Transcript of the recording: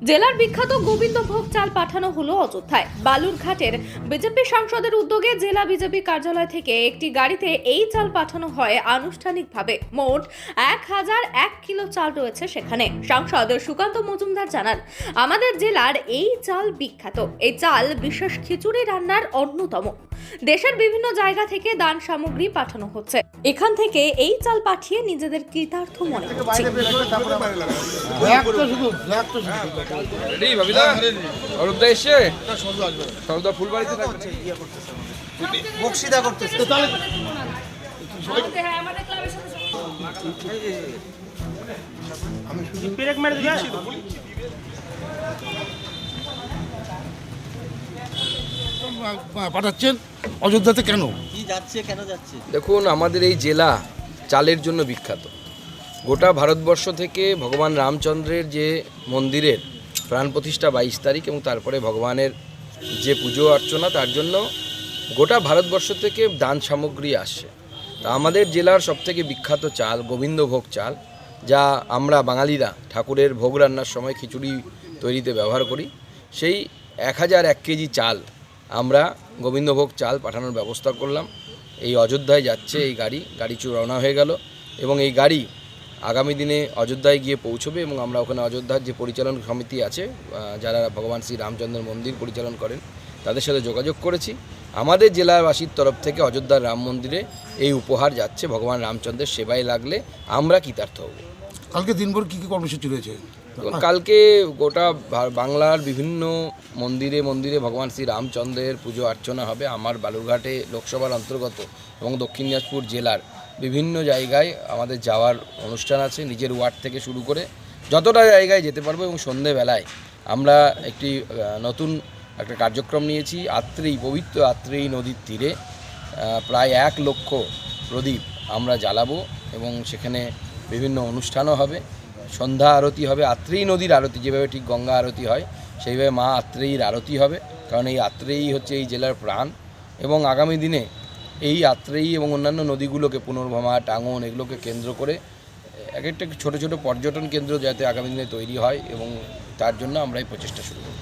জেলার বিখ্যাত গোবিন্দভোগ চাল পাঠানো হলো অযোধ্যায়। বালুরঘাটের বিজেপি সাংসদের উদ্যোগে জেলা বিজেপি কার্যালয় থেকে একটি গাড়িতে এই চাল পাঠানো হয় আনুষ্ঠানিকভাবে। মোট এক হাজার এক কিলো চাল রয়েছে সেখানে। সাংসদ সুকান্ত মজুমদার জানান, আমাদের জেলার এই চাল বিখ্যাত। এই চাল বিশেষ খিচুড়ি রান্নার অন্যতম। দেশের বিভিন্ন জায়গা থেকে দান সামগ্রী পাঠানো হচ্ছে। এখান থেকে এই চাল পাঠিয়ে নিজেদের কৃতার্থ মনে করছি শুধু ব্ল্যাকটা শুধু। রেডি ভাবিদা অরূপদা পাঠাচ্ছেন? অযোধ্যাতে কেন? কি যাচ্ছে কেন যাচ্ছে? দেখুন আমাদের এই জেলা চালের জন্য বিখ্যাত। গোটা ভারতবর্ষ থেকে ভগবান রামচন্দ্রের যে মন্দিরের প্রাণ প্রতিষ্ঠা বাইশ তারিখ এবং তারপরে ভগবানের যে পুজো অর্চনা তার জন্য গোটা ভারতবর্ষ থেকে দান সামগ্রী আসছে। তা আমাদের জেলার সবথেকে বিখ্যাত চাল গোবিন্দভোগ চাল যা আমরা বাঙালিরা ঠাকুরের ভোগ রান্নার সময় খিচুড়ি তৈরিতে ব্যবহার করি। সেই এক হাজার এক কেজি চাল আমরা গোবিন্দভোগ চাল পাঠানোর ব্যবস্থা করলাম। এই অযোধ্যায় যাচ্ছে এই গাড়ি গাড়ি রওনা হয়ে গেল এবং এই গাড়ি আগামী দিনে অযোধ্যায় গিয়ে পৌঁছবে এবং আমরা ওখানে অযোধ্যার যে পরিচালন সমিতি আছে যারা ভগবান শ্রী রামচন্দ্রের মন্দির পরিচালন করেন, তাদের সাথে যোগাযোগ করেছি। আমাদের জেলাবাসীর তরফ থেকে অযোধ্যার রাম মন্দিরে এই উপহার যাচ্ছে, ভগবান রামচন্দ্রের সেবায় লাগলে আমরা কৃতার্থ হব। কালকে দিনভর কি কি কর্মসূচি রয়েছে? কালকে গোটা বাংলার বিভিন্ন মন্দিরে মন্দিরে ভগবান শ্রী রামচন্দ্রের পুজো অর্চনা হবে আমার বালুরঘাটে লোকসভার অন্তর্গত এবং দক্ষিণ দিনাজপুর জেলার বিভিন্ন জায়গায় আমাদের যাওয়ার অনুষ্ঠান আছে, নিজের ওয়ার্ড থেকে শুরু করে যতটা জায়গায় যেতে পারব এবং সন্ধেবেলায় আমরা একটি নতুন একটা কার্যক্রম নিয়েছি আত্রেই পবিত্র আত্রেই নদীর তীরে প্রায় এক লক্ষ প্রদীপ আমরা জ্বালাবো এবং সেখানে বিভিন্ন অনুষ্ঠানও হবে সন্ধ্যা আরতি হবে আত্রেয়ী নদীর আরতি যেভাবে ঠিক গঙ্গা আরতি হয় সেইভাবে মা আত্রেয়ীর আরতি হবে কারণ এই আত্রেয়ী হচ্ছে এই জেলার প্রাণ এবং আগামী দিনে এই আত্রেয়ী এবং অন্যান্য নদীগুলোকে পুনর্ভমা টাঙ্গন এগুলোকে কেন্দ্র করে এক একটা ছোটো ছোটো পর্যটন কেন্দ্র যাতে আগামী দিনে তৈরি হয় এবং তার জন্য আমরা এই প্রচেষ্টা শুরু করি